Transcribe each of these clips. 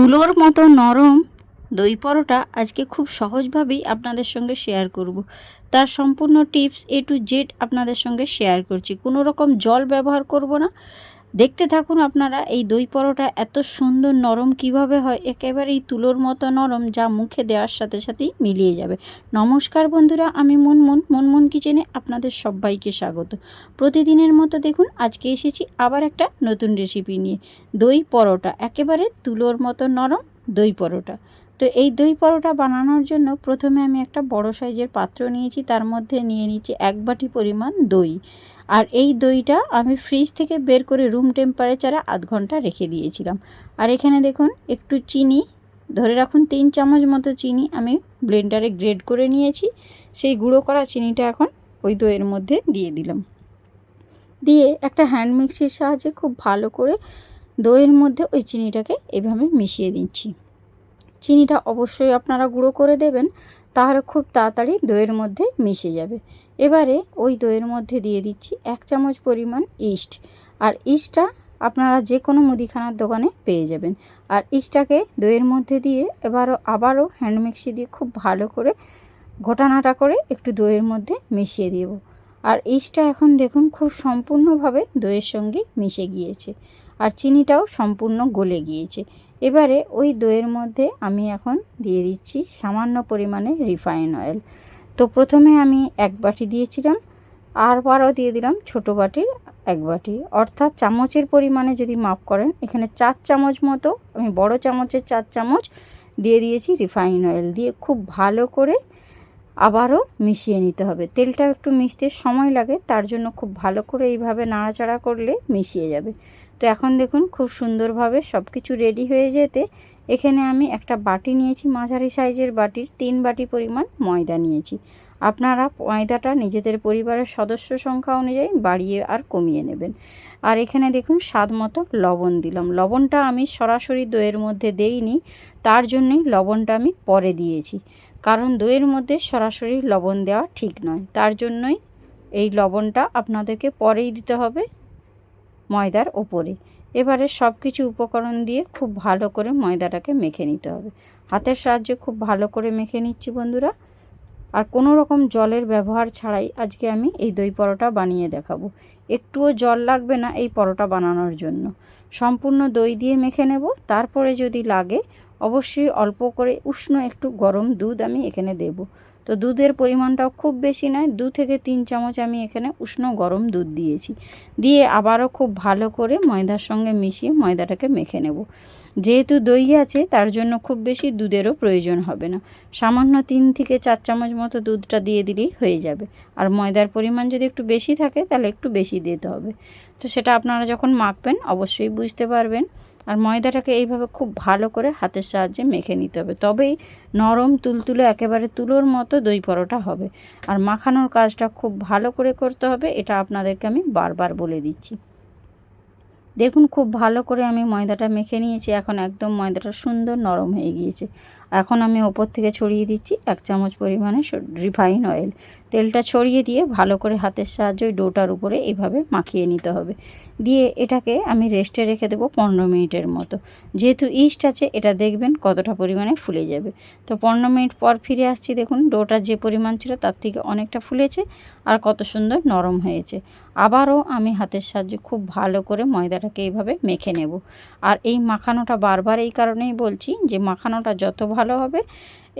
তুলোর মতো নরম দই পরোটা আজকে খুব সহজভাবেই আপনাদের সঙ্গে শেয়ার করব। তার সম্পূর্ণ টিপস এ টু জেড আপনাদের সঙ্গে শেয়ার করছি কোনো রকম জল ব্যবহার করব না দেখতে থাকুন আপনারা এই দই পরোটা এত সুন্দর নরম কীভাবে হয়, একেবারেই তুলোর মতো নরম যা মুখে দেওয়ার সাথে সাথেই মিলিয়ে যাবে। নমস্কার বন্ধুরা, আমি মুনমুন মুনমুন কিচেনে আপনাদের সবাইকে স্বাগত। প্রতিদিনের মতো দেখুন, আজকে এসেছি আবার একটা নতুন রেসিপি নিয়ে। দই পরোটা, একেবারে তুলোর মতো নরম দই পরোটা। তো এই দই পরোটা বানানোর জন্য প্রথমে আমি একটা বড় সাইজের পাত্র নিয়েছি, তার মধ্যে নিয়ে নিচ্ছি এক বাটি পরিমাণ দই। আর এই দইটা আমি ফ্রিজ থেকে বের করে রুম টেম্পারেচারে আধ ঘণ্টা রেখে দিয়েছিলাম। আর এখানে দেখুন, একটু চিনি, ধরে রাখুন তিন চামচ মতো চিনি আমি ব্লেন্ডারে গ্রেড করে নিয়েছি। সেই গুঁড়ো করা চিনিটা এখন ওই দইয়ের মধ্যে দিয়ে দিলাম। দিয়ে একটা হ্যান্ড মিক্সির সাহায্যে খুব ভালো করে দইয়ের মধ্যে ওই চিনিটাকে এভাবে মিশিয়ে দিচ্ছি। চিনিটা অবশ্যই আপনারা গুঁড়ো করে দেবেন, তাহলে খুব তাড়াতাড়ি দইয়ের মধ্যে মিশে যাবে। এবারে ওই দইয়ের মধ্যে দিয়ে দিচ্ছি এক চামচ পরিমাণ ইস্ট। আর ইস্টটা আপনারা যে কোনো মুদিখানার দোকানে পেয়ে যাবেন। আর ইস্টটাকে দইয়ের মধ্যে দিয়ে এবারও আবারও হ্যান্ড মিক্সি দিয়ে খুব ভালো করে ঘটানাটা করে একটু দইয়ের মধ্যে মিশিয়ে দেব। আর ইস্টটা এখন দেখুন খুব সম্পূর্ণভাবে দইয়ের সঙ্গে মিশে গিয়েছে। আর চিনিটাও সম্পূর্ণ গলে গিয়েছে। এবারে ওই দইয়ের মধ্যে আমি এখন দিয়ে দিচ্ছি সামান্য পরিমাণে রিফাইন অয়েল। তো প্রথমে আমি এক বাটি দিয়েছিলাম আর আরবারও দিয়ে দিলাম ছোটো বাটির এক বাটি। অর্থাৎ চামচের পরিমাণে যদি মাপ করেন, এখানে চার চামচ মতো, আমি বড় চামচের চার চামচ দিয়ে দিয়েছি রিফাইন অয়েল। দিয়ে খুব ভালো করে আবারও মিশিয়ে নিতে হবে। তেলটা একটু মিশতে সময় লাগে, তার জন্য খুব ভালো করে এইভাবে নাড়াচাড়া করলে মিশিয়ে যাবে। তো এখন দেখুন খুব সুন্দরভাবে সব কিছু রেডি হয়ে যেতে এখানে আমি একটা বাটি নিয়েছি, মাঝারি সাইজের বাটির, তিন বাটি পরিমাণ ময়দা নিয়েছি। আপনারা ময়দাটা নিজেদের পরিবারের সদস্য সংখ্যা অনুযায়ী বাড়িয়ে আর কমিয়ে নেবেন। আর এখানে দেখুন স্বাদ মতো লবণ দিলাম। লবণটা আমি সরাসরি দইয়ের মধ্যে দেইনি, তার জন্যই লবণটা আমি পরে দিয়েছি। কারণ দইয়ের মধ্যে সরাসরি লবণ দেওয়া ঠিক নয়, তার জন্যই এই লবণটা আপনাদেরকে পরেই দিতে হবে। ময়দার ওপরে এবারে সব কিছু উপকরণ দিয়ে খুব ভালো করে ময়দাটাকে মেখে নিতে হবে। হাতের সাহায্যে খুব ভালো করে মেখে নিচ্ছি বন্ধুরা। আর কোনো রকম জলের ব্যবহার ছাড়াই আজকে আমি এই দই পরোটা বানিয়ে দেখাবো। একটুও জল লাগবে না এই পরোটা বানানোর জন্য। সম্পূর্ণ দই দিয়ে মেখে নেব। তারপরে যদি লাগে, অবশ্যই অল্প করে উষ্ণ একটু গরম দুধ আমি এখানে দেব। তো দুধের পরিমাণটাও খুব বেশি নয়, দু থেকে তিন চামচ আমি এখানে উষ্ণ গরম দুধ দিয়েছি। দিয়ে আবারও খুব ভালো করে ময়দার সঙ্গে মিশিয়ে ময়দাটাকে মেখে নেব। যেহেতু দই আছে, তার জন্য খুব বেশি দুধেরও প্রয়োজন হবে না। সামান্য তিন থেকে চার চামচ মতো দুধটা দিয়ে দিলেই হয়ে যাবে। আর ময়দার পরিমাণ যদি একটু বেশি থাকে, তাহলে একটু বেশি দিতে হবে। তো সেটা আপনারা যখন মাখবেন অবশ্যই বুঝতে পারবেন। আর ময়দাটাকে এইভাবে খুব ভালো করে হাতের সাহায্যে মেখে নিতে হবে। তবেই নরম, তুলতুলে, একেবারে তুলোর মতো দই পরোটা হবে। আর মাখানোর কাজটা খুব ভালো করে করতে হবে, এটা আপনাদেরকে আমি বারবার বলে দিচ্ছি। দেখুন খুব ভালো করে আমি ময়দাটা মেখে নিয়েছি। এখন একদম ময়দাটা সুন্দর নরম হয়ে গিয়েছে। এখন আমি ওপর থেকে ছড়িয়ে দিচ্ছি এক চামচ পরিমাণে রিফাইন অয়েল। তেলটা ছড়িয়ে দিয়ে ভালো করে হাতের সাহায্যে ডোটার উপরে এভাবে মাখিয়ে নিতে হবে। দিয়ে এটাকে আমি রেস্টে রেখে দেবো পনেরো মিনিটের মতো। যেহেতু ইস্ট আছে, এটা দেখবেন কতটা পরিমাণে ফুলে যাবে। তো পনেরো মিনিট পর ফিরে আসছি, দেখুন ডোটা যে পরিমাণ ছিল তার থেকে অনেকটা ফুলেছে আর কত সুন্দর নরম হয়েছে। আবারও আমি হাতের সাহায্যে খুব ভালো করে ময়দাটাকে এইভাবে মেখে নেব। আর এই মাখানোটা বারবার এই কারণেই বলছি যে মাখানোটা যত ভালো হবে,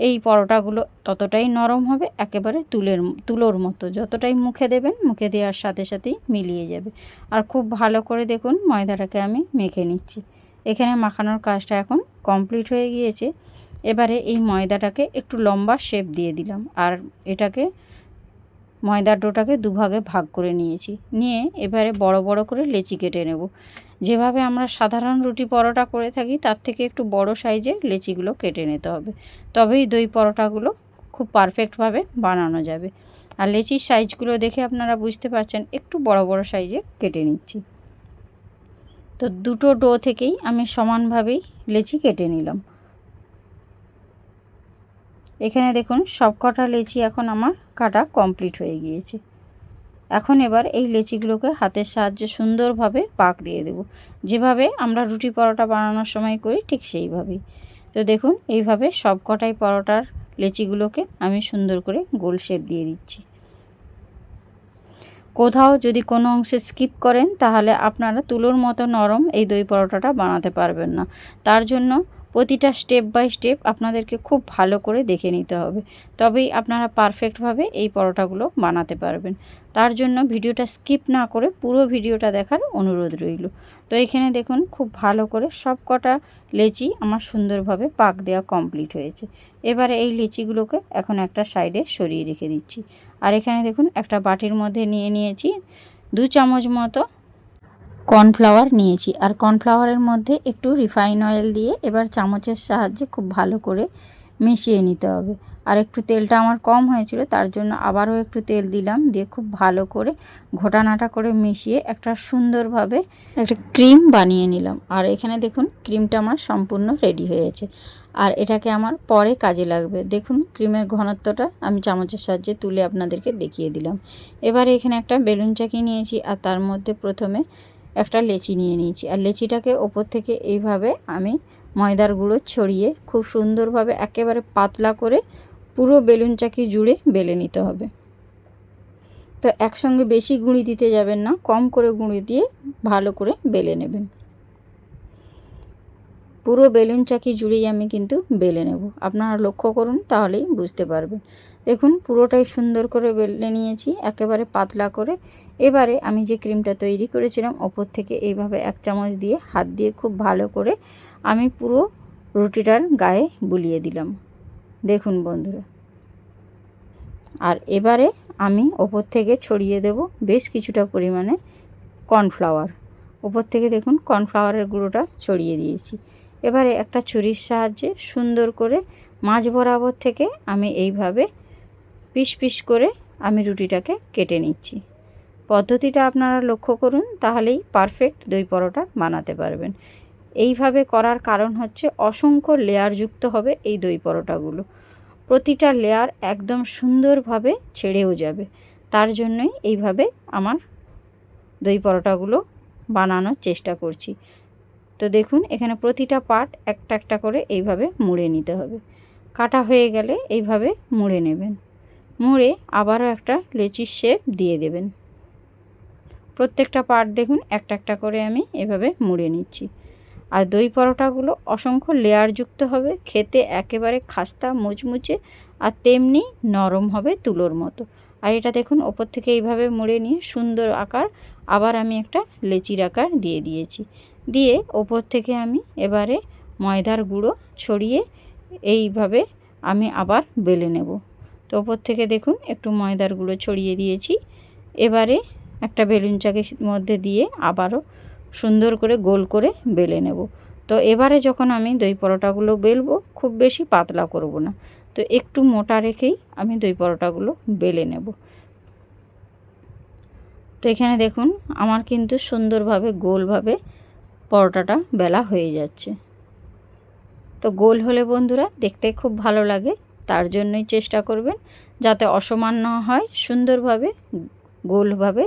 এই পরোটাগুলো ততটাই নরম হবে, একেবারে তুলের তুলোর মতো। যতটাই মুখে দেবেন, মুখে দেওয়ার সাথে সাথেই মিলিয়ে যাবে। আর খুব ভালো করে দেখুন ময়দাটাকে আমি মেখে নিচ্ছি। এখানে মাখানোর কাজটা এখন কমপ্লিট হয়ে গিয়েছে। এবারে এই ময়দাটাকে একটু লম্বা শেপ দিয়ে দিলাম। আর এটাকে ময়দার ডোটাকে দুভাগে ভাগ করে নিয়েছি। নিয়ে এবারে বড় বড় করে লেচি কেটে নেব। যেভাবে আমরা সাধারণ রুটি পরোটা করে থাকি, তার থেকে একটু বড় সাইজের লেচিগুলো কেটে নিতে হবে। তবেই দই পরোটাগুলো খুব পারফেক্টভাবে বানানো যাবে। আর লেচির সাইজগুলো দেখে আপনারা বুঝতে পারছেন, একটু বড় বড় সাইজে কেটে নিচ্ছি। তো দুটো ডো থেকেই আমি সমানভাবেই লেচি কেটে নিলাম। এখানে দেখুন সব কটা লেচি এখন আমার কাটা কমপ্লিট হয়ে গিয়েছে। এখন এবার এই লেচিগুলোকে হাতের সাহায্যে সুন্দরভাবে পাক দিয়ে দেব। যেভাবে আমরা রুটি পরোটা বানানোর সময় করি ঠিক সেইভাবেই। তো দেখুন এইভাবে সব কটাই পরোটার লেচিগুলোকে আমি সুন্দর করে গোল শেপ দিয়ে দিচ্ছি। কোথাও যদি কোনো অংশে স্কিপ করেন তাহলে আপনারা তুলোর মতো নরম এই দই পরোটাটা বানাতে পারবেন না। তার জন্য প্রতিটা স্টেপ বাই স্টেপ আপনাদেরকে খুব ভালো করে দেখে নিতে হবে। তবেই আপনারা পারফেক্টভাবে এই পরোটাগুলো বানাতে পারবেন। তার জন্য ভিডিওটা স্কিপ না করে পুরো ভিডিওটা দেখার অনুরোধ রইল। তো এখানে দেখুন, খুব ভালো করে সব কটা লেচি আমার সুন্দরভাবে পাক দেওয়া কমপ্লিট হয়েছে। এবারে এই লিচিগুলোকে এখন একটা সাইডে সরিয়ে রেখে দিচ্ছি। আর এখানে দেখুন, একটা বাটির মধ্যে নিয়ে নিয়েছি। দু চামচ মতো কর্নফ্লাওয়ার নিয়েছি। আর কর্নফ্লাওয়ারের মধ্যে একটু রিফাইন অয়েল দিয়ে এবার চামচের সাহায্যে খুব ভালো করে মিশিয়ে নিতে হবে। আর একটু তেলটা আমার কম হয়েছিল, তার জন্য আবারও একটু তেল দিলাম, দিয়ে খুব ভালো করে ঘোটানাটা করে মিশিয়ে একটা সুন্দরভাবে একটা ক্রিম বানিয়ে নিলাম। আর এখানে দেখুন, ক্রিমটা আমার সম্পূর্ণ রেডি হয়েছে। আর এটাকে আমার পরে কাজে লাগবে। দেখুন, ক্রিমের ঘনত্বটা আমি চামচের সাহায্যে তুলে আপনাদেরকে দেখিয়ে দিলাম। এবার এখানে একটা বেলুন চাকি নিয়েছি, আর তার মধ্যে প্রথমে একটা লেচি নিয়ে নিয়েছি। আর লেচিটাকে ওপর থেকে এইভাবে আমি ময়দার গুঁড়ো ছড়িয়ে খুব সুন্দরভাবে একেবারে পাতলা করে পুরো বেলুন চাকি জুড়ে বেলে নিতে হবে। তো একসঙ্গে বেশি গুঁড়ি দিতে যাবেন না, কম করে গুঁড়ি দিয়ে ভালো করে বেলে নেবেন। পুরো বেলুন চাকি জুড়েই আমি কিন্তু বেলে নেব। আপনারা লক্ষ্য করুন, তাহলেই বুঝতে পারবেন। দেখুন, পুরোটাই সুন্দর করে বেলে নিয়েছি, একেবারে পাতলা করে। এবারে আমি যে ক্রিমটা তৈরি করেছিলাম, ওপর থেকে এইভাবে এক চামচ দিয়ে, হাত দিয়ে খুব ভালো করে আমি পুরো রুটিটার গায়ে বুলিয়ে দিলাম। দেখুন বন্ধুরা। আর এবারে আমি ওপর থেকে ছড়িয়ে দেব বেশ কিছুটা পরিমাণে কর্নফ্লাওয়ার। ওপর থেকে দেখুন, কর্নফ্লাওয়ারের গুঁড়োটা ছড়িয়ে দিয়েছি। এবারে একটা ছুরির সাহায্যে সুন্দর করে মাছ বরাবর থেকে আমি এইভাবে পিস পিস করে আমি রুটিটাকে কেটে নিচ্ছি। পদ্ধতিটা আপনারা লক্ষ্য করুন, তাহলেই পারফেক্ট দই পরোটা বানাতে পারবেন। এইভাবে করার কারণ হচ্ছে অসংখ্য লেয়ারযুক্ত হবে এই দই পরোটাগুলো। প্রতিটা লেয়ার একদম সুন্দরভাবে ছেড়েও যাবে। তার জন্যই এইভাবে আমার দই পরোটাগুলো বানানোর চেষ্টা করছি। তো দেখুন, এখানে প্রতিটা পার্ট একটা একটা করে এইভাবে মুড়ে নিতে হবে। কাটা হয়ে গেলে এইভাবে মুড়ে নেবেন। মুড়ে আবারও একটা লেচির শেপ দিয়ে দেবেন। প্রত্যেকটা পার্ট দেখুন, একটা একটা করে আমি এভাবে মুড়ে নিচ্ছি। আর দই পরোটাগুলো অসংখ্য লেয়ারযুক্ত হবে, খেতে একেবারে খাস্তা, মুচমুচে আর তেমনি নরম হবে তুলোর মতো। আর এটা দেখুন, ওপর থেকে এইভাবে মুড়ে নিয়ে সুন্দর আকার আবার আমি একটা লেচির আকার দিয়ে দিয়েছি। দিয়ে ওপর থেকে আমি এবারে ময়দার গুঁড়ো ছড়িয়ে এইভাবে আমি আবার বেলে নেব। তো ওপর থেকে দেখুন, একটু ময়দার গুঁড়ো ছড়িয়ে দিয়েছি। এবারে একটা বেলুন চাকের মধ্যে দিয়ে আবারও সুন্দর করে গোল করে বেলে নেব। তো এবারে যখন আমি দই পরোটাগুলো বেলবো, খুব বেশি পাতলা করব না। তো একটু মোটা রেখেই আমি দই পরোটাগুলো বেলে নেব। তো এখানে দেখুন, আমার কিন্তু সুন্দরভাবে, গোলভাবে পরোটাটা বেলা হয়ে যাচ্ছে। তো গোল হলে বন্ধুরা দেখতে খুব ভালো লাগে, তার জন্যই চেষ্টা করবেন যাতে অসমান না হয়, সুন্দরভাবে, গোলভাবে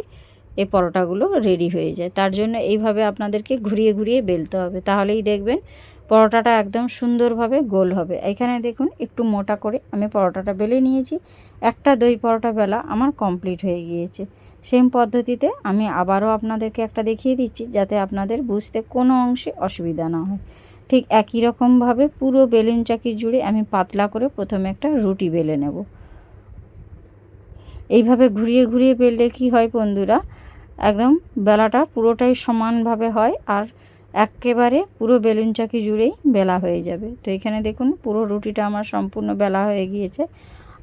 এই পরোটাগুলো রেডি হয়ে যায়। তার জন্য এইভাবে আপনাদেরকে ঘুরিয়ে ঘুরিয়ে বেলতে হবে। তাহলেই দেখবেন পরোটাটা একদম সুন্দরভাবে গোল হবে। এখানে দেখুন, একটু মোটা করে আমি পরোটাটা বেলে নিয়েছি। একটা দই পরোটা বেলা আমার কমপ্লিট হয়ে গিয়েছে। সেম পদ্ধতিতে আমি আবারও আপনাদেরকে একটা দেখিয়ে দিচ্ছি, যাতে আপনাদের বুঝতে কোনো অংশে অসুবিধা না হয়। ঠিক একই রকমভাবে পুরো বেলুন চাকি জুড়ে আমি পাতলা করে প্রথমে একটা রুটি বেলে নেব। এইভাবে ঘুরিয়ে ঘুরিয়ে বেললে কি হয় বন্ধুরা, একদম বেলাটা পুরোটাই সমানভাবে হয়। আর একেবারে পুরো বেলুন চাকি জুড়েই বেলা হয়ে যাবে। তো এখানে দেখুন, পুরো রুটিটা আমার সম্পূর্ণ বেলা হয়ে গিয়েছে।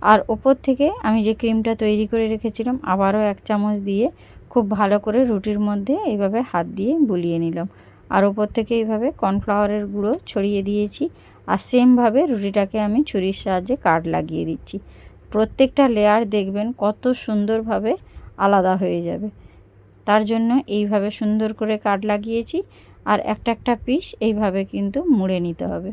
আর ওপর থেকে আমি যে ক্রিমটা তৈরি করে রেখেছিলাম, আবারও এক চামচ দিয়ে খুব ভালো করে রুটির মধ্যে এইভাবে হাত দিয়ে বুলিয়ে নিলাম। আর ওপর থেকে এইভাবে কর্নফ্লাওয়ারের গুঁড়ো ছড়িয়ে দিয়েছি আর সেমভাবে রুটিটাকে আমি ছুরির সাহায্যে কাট লাগিয়ে দিচ্ছি। প্রত্যেকটা লেয়ার দেখবেন কত সুন্দরভাবে আলাদা হয়ে যাবে। তার জন্য এইভাবে সুন্দর করে কাট লাগিয়েছি আর একটা একটা পিস এইভাবে কিন্তু মুড়ে নিতে হবে।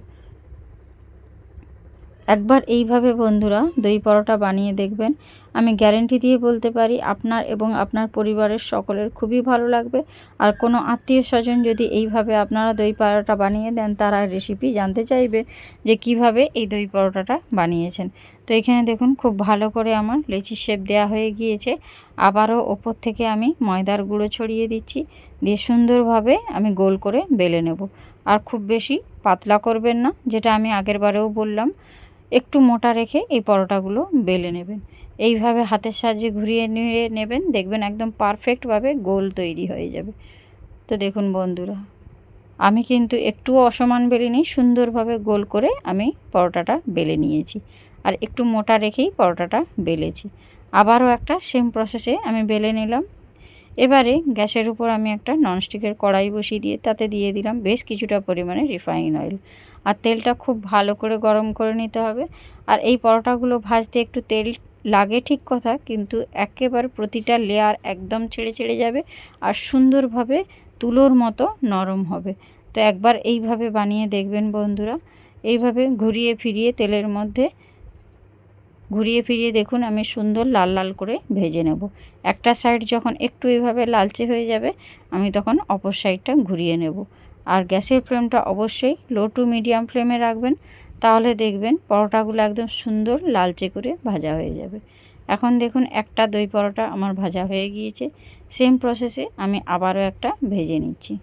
একবার এইভাবে বন্ধুরা দই পরোটা বানিয়ে দেখবেন। আমি গ্যারেন্টি দিয়ে বলতে পারি, আপনার এবং আপনার পরিবারের সকলের খুবই ভালো লাগবে। আর কোনো আত্মীয় স্বজন যদি এইভাবে আপনারা দই পরোটা বানিয়ে দেন, তারা রেসিপি জানতে চাইবে যে কীভাবে এই দই পরোটাটা বানিয়েছেন। তো এখানে দেখুন, খুব ভালো করে আমার লেচি শেপ দেওয়া হয়ে গিয়েছে। আবারও ওপর থেকে আমি ময়দার গুঁড়ো ছড়িয়ে দিচ্ছি। দিয়ে সুন্দরভাবে আমি গোল করে বেলে নেব। আর খুব বেশি পাতলা করবেন না, যেটা আমি আগের বারেও বললাম। একটু মোটা রেখে এই পরোটাগুলো বেলে নেবেন। এইভাবে হাতের সাহায্যে ঘুরিয়ে নিয়ে নেবেন, দেখবেন একদম পারফেক্টভাবে গোল তৈরি হয়ে যাবে। তো দেখুন বন্ধুরা, আমি কিন্তু একটু অসমান বেলিনি, সুন্দরভাবে গোল করে আমি পরোটাটা বেলে নিয়েছি। আর একটু মোটা রেখেই পরোটাটা বেলেছি। আবারও একটা সেম প্রসেসে আমি বেলে নিলাম। এবারে গ্যাসের উপর আমি একটা ননস্টিকের কড়াই বসিয়ে দিয়ে তাতে দিয়ে দিলাম বেশ কিছুটা পরিমাণে রিফাইন অয়েল আর তেলটা খুব ভালো করে গরম করে নিতে হবে। আর এই পরোটাগুলো ভাজতে একটু তেল লাগে ঠিক কথা, কিন্তু একেবারে প্রতিটা লেয়ার একদম ছেড়ে ছেড়ে যাবে আর সুন্দরভাবে তুলোর মতো নরম হবে। তো একবার এইভাবে বানিয়ে দেখবেন বন্ধুরা। এইভাবে ঘুরিয়ে ফিরিয়ে তেলের মধ্যে ঘুরিয়ে ফিরিয়ে দেখুন, আমি সুন্দর লাল লাল করে ভেজে নেব। একটা সাইড যখন একটু এইভাবে লালচে হয়ে যাবে, আমি তখন অপর সাইডটা ঘুরিয়ে নেব। আর গ্যাসের ফ্লেমটা অবশ্যই লো টু মিডিয়াম ফ্লেমে রাখবেন, তাহলে দেখবেন পরোটাগুলো একদম সুন্দর লালচে করে ভাজা হয়ে যাবে। এখন দেখুন একটা দই পরোটা আমার ভাজা হয়ে গিয়েছে সেম প্রসেসে আমি আবারও একটা ভেজে নিচ্ছি।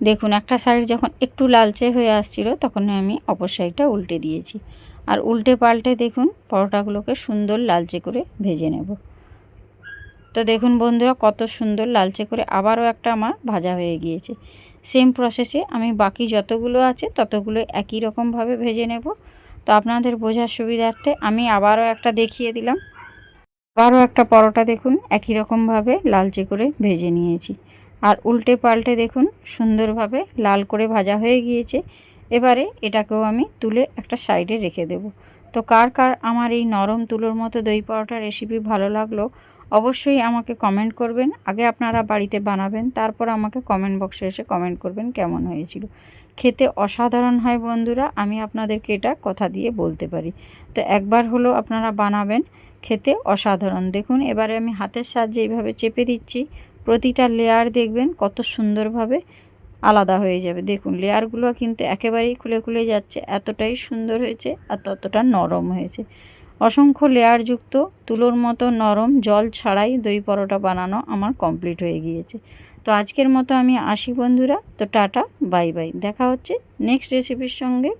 দেখুন একটা সাইড যখন একটু লালচে হয়ে আসছিল, তখন আমি অপর সাইডটা উল্টে দিয়েছি। আর উল্টে পাল্টে দেখুন পরোটাগুলোকে সুন্দর লালচে করে ভেজে নেব। তো দেখুন বন্ধুরা, কত সুন্দর লালচে করে আবারও একটা আমার ভাজা হয়ে গিয়েছে। সেম প্রসেসে আমি বাকি যতগুলো আছে ততগুলো একই রকমভাবে ভেজে নেব। তো আপনাদের বোঝার সুবিধার্থে আমি আবারও একটা দেখিয়ে দিলাম। আবারও একটা পরোটা দেখুন, একই রকমভাবে লালচে করে ভেজে নিয়েছি। আর উল্টে পাল্টে দেখুন, সুন্দরভাবে লাল করে ভাজা হয়ে গিয়েছে। এবারে এটাকেও আমি তুলে একটা সাইডে রেখে দেব। তো কার কার আমার এই নরম তুলোর মতো দই পরোটা রেসিপি ভালো লাগল অবশ্যই আমাকে কমেন্ট করবেন। আগে আপনারা বাড়িতে বানাবেন, তারপর আমাকে কমেন্ট বক্সে এসে কমেন্ট করবেন কেমন হয়েছিল। খেতে অসাধারণ হয় বন্ধুরা, আমি আপনাদেরকে এটা কথা দিয়ে বলতে পারি। তো একবার হলো আপনারা বানাবেন, খেতে অসাধারণ। দেখুন, এবারে আমি হাতের সাহায্যে এইভাবে চেপে দিচ্ছি। প্রতিটা লেয়ার দেখবেন কত সুন্দরভাবে আলাদা হয়ে যাবে। দেখুন লেয়ারগুলো কিন্তু একেবারেই খুলে খুলে যাচ্ছে, এতটাই সুন্দর হয়েছে আর ততটা নরম হয়েছে। অসংখ্য লেয়ারযুক্ত তুলোর মতো নরম জল ছাড়াই দই পরোটা বানানো আমার কমপ্লিট হয়ে গিয়েছে। তো আজকের মতো আমি আসি বন্ধুরা, তো টাটা বাই বাই দেখা হচ্ছে নেক্সট রেসিপির সঙ্গে।